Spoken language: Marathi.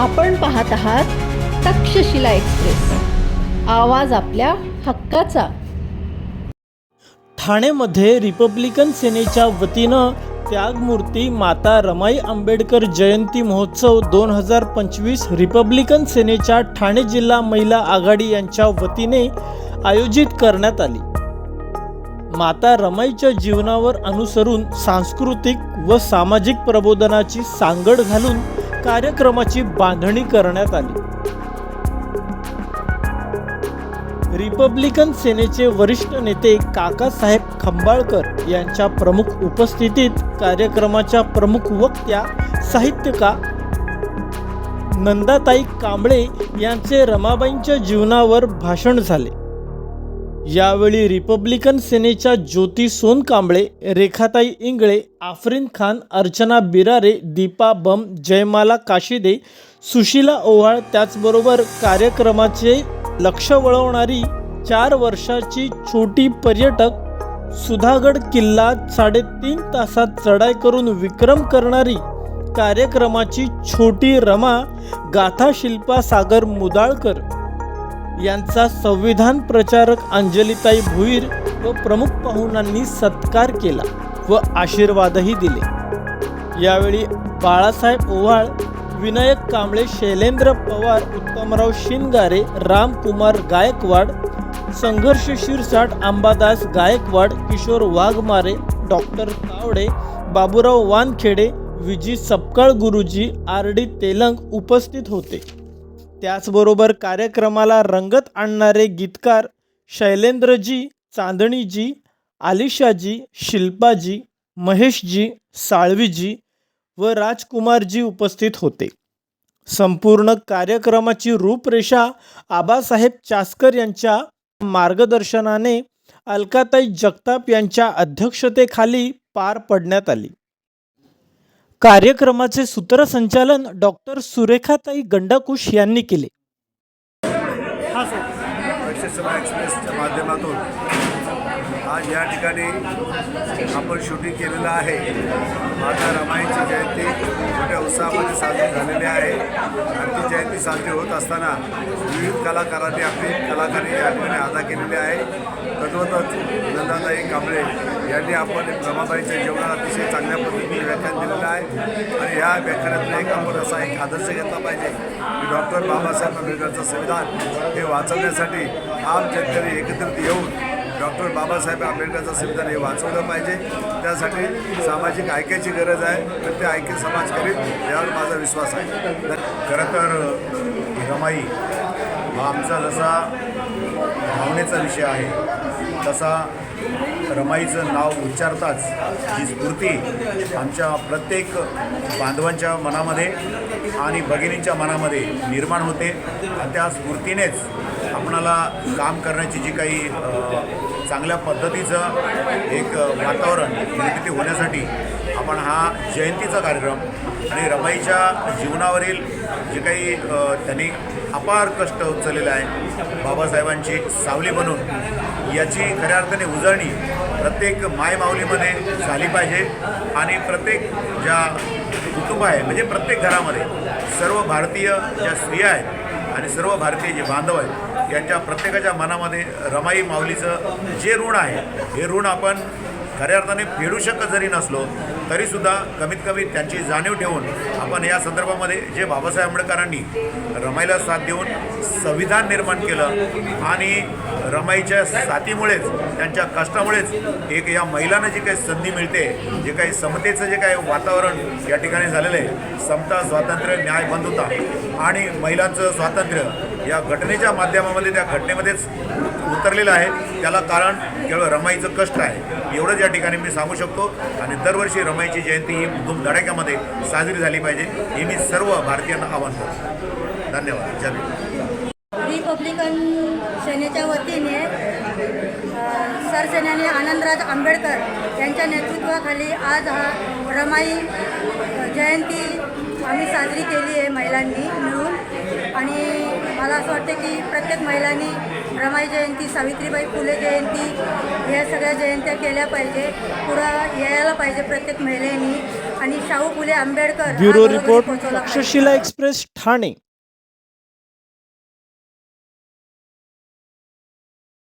आपण पाहत आहात तक्षशिला एक्सप्रेस. आवाज आपल्या हक्काचा. ठाणेमध्ये रिपब्लिकन सेनेच्या वतीनं त्यागमूर्ती माता रमाई आंबेडकर जयंती महोत्सव दोन हजार पंचवीस रिपब्लिकन सेनेच्या ठाणे जिल्हा महिला आघाडी यांच्या वतीने आयोजित करण्यात आली. माता रमाईच्या जीवनावर अनुसरून सांस्कृतिक व सामाजिक प्रबोधनाची सांगड घालून कार्यक्रमाची बांधणी करण्यात आली. रिपब्लिकन सेनेचे वरिष्ठ नेते काकासाहेब खंबाळकर यांच्या प्रमुख उपस्थितीत कार्यक्रमाच्या प्रमुख वक्त्या साहित्यका नंदाताई कांबळे यांचे रमाबाईंच्या जीवनावर भाषण झाले. यावेळी रिपब्लिकन सेनेच्या ज्योती सोनकांबळे रेखाताई इंगळे आफरीन खान अर्चना बिरारे दीपा बम जयमाला काशिदे सुशीला ओव्हाळ त्याचबरोबर कार्यक्रमाचे लक्ष वळवणारी चार वर्षाची छोटी पर्यटक सुधागड किल्ला साडेतीन तासात चढाई करून विक्रम करणारी कार्यक्रमाची छोटी रमा गाथा शिल्पा सागर मुदाळकर. यांचा संविधान प्रचारक अंजलिताई भुईर व प्रमुख पाहुणांनी सत्कार केला व आशीर्वादही दिले. यावेळी Balasaheb Owhal Vinayak Kamble Shailendra Pawar Uttamrao Shingare Ramkumar Gaikwad Sangharsh Shirsat Ambadas Gaikwad Kishor Waghmare doctor Tawde Baburao Wankhede Viji Sapkal Guruji R D Telang उपस्थित होते. त्याचबरोबर कार्यक्रमाला रंगत आणणारे गीतकार शैलेंद्रजी चांदणीजी आलिशाजी शिल्पाजी महेशजी साळवीजी व राजकुमारजी उपस्थित होते. संपूर्ण कार्यक्रमाची रूपरेषा आबासाहेब चास्कर यांच्या मार्गदर्शनाने अलकाताई जगताप यांच्या अध्यक्षतेखाली पार पडण्यात आली. कार्यक्रमाचे सूत्रसंचालन डॉक्टर सुरेखाताई गंडाकुश यांनी केले. एक्सप्रेसच्या माध्यमातून आज या ठिकाणी आपण शूटिंग केलेलं आहे. माता रमाईची जयंती मोठ्या उत्साहामध्ये साजरी झालेली आहे. आणि ती जयंती साजरी होत असताना विविध कलाकारांनी आपली कलाकारी या ठिकाणी अदा केलेली आहे. तद्वतच नंदाताई कांबळे यांनी आपण रमाबाईच्या जीवनात अतिशय चांगल्या पद्धतीने व्याख्यान दिलेलं आहे. आणि या व्याख्यानातून एक आपण असा एक आदर्श घेतला पाहिजे की डॉक्टर बाबासाहेब आंबेडकरचं संविधान हे वाचवण्यासाठी आम शेतकरी एकत्रित येऊन डॉक्टर बाबासाहेब आंबेडकरचं संविधान हे वाचवलं पाहिजे. त्यासाठी सामाजिक ऐक्याची गरज आहे. तर ते ऐक्य समाज करीत यावर माझा विश्वास आहे. खरं तर रमाई हा आमचा जसा भावनेचा विषय आहे तसा रमाईचं नाव उच्चारताच जी स्फूर्ती आमच्या प्रत्येक बांधवांच्या मनामध्ये आणि भगिनींच्या मनामध्ये निर्माण होते. आणि त्या स्फूर्तीनेच आपणाला काम करण्याची जी काही चांगल्या पद्धतीचं एक वातावरण निर्मिती होण्यासाठी आपण हा जयंतीचा कार्यक्रम आणि रमाईच्या जीवनावरील जे काही त्यांनी अपार कष्ट उचललेलं आहे. बाबासाहेबांची सावली बनून याची खऱ्या अर्थाने उजळणी प्रत्येक मायमाऊलीमध्ये झाली पाहिजे आणि प्रत्येक ज्या कुटुंब आहे म्हणजे प्रत्येक घरामध्ये सर्व भारतीय ज्या स्त्रिया आहेत आणि सर्व भारतीय जे बांधव आहेत यांच्या प्रत्येकाच्या मनामध्ये रमाई माऊलीचं जे ऋण आहे हे ऋण आपण खऱ्या अर्थाने फेडू शकत जरी नसलो तरीसुद्धा कमीत कमी त्यांची जाणीव ठेवून आपण या संदर्भामध्ये जे बाबासाहेब आंबेडकरांनी रमाईला साथ देऊन संविधान निर्माण केलं आणि रमाईच्या साथीमुळेच त्यांच्या कष्टामुळेच एक या महिलांना जी काही संधी मिळते जे काही समतेचं जे काही वातावरण या ठिकाणी झालेलं आहे समता स्वातंत्र्य न्याय बंधुता आणि महिलांचं स्वातंत्र्य या घटनेच्या माध्यमामध्ये त्या घटनेमध्येच उतरलेलं आहे. त्याला कारण केवळ रमाईचं कष्ट आहे. एवढंच या ठिकाणी मी सांगू शकतो. आणि दरवर्षी रमाईची जयंती ही धूमधडाक्यामध्ये साजरी झाली पाहिजे. हे मी सर्व भारतीयांना आवाहन करतो. धन्यवाद. जय रिपब्लिकन सेनेच्या वतीने अ, सरसेनानी आनंदराज आंबेडकर यांच्या नेतृत्वाखाली आज हा रमाई जयंती आम्ही साजरी केली आहे महिलांनी मिळून. असं वाटतं की प्रत्येक महिलांनी रमाई जयंती सावित्रीबाई फुले जयंती या सगळ्या जयंत्या केल्या पाहिजे पुढं यायला पाहिजे प्रत्येक महिलेनी आणि Shahu Phule Ambedkar bureau report. Takshashila express Thane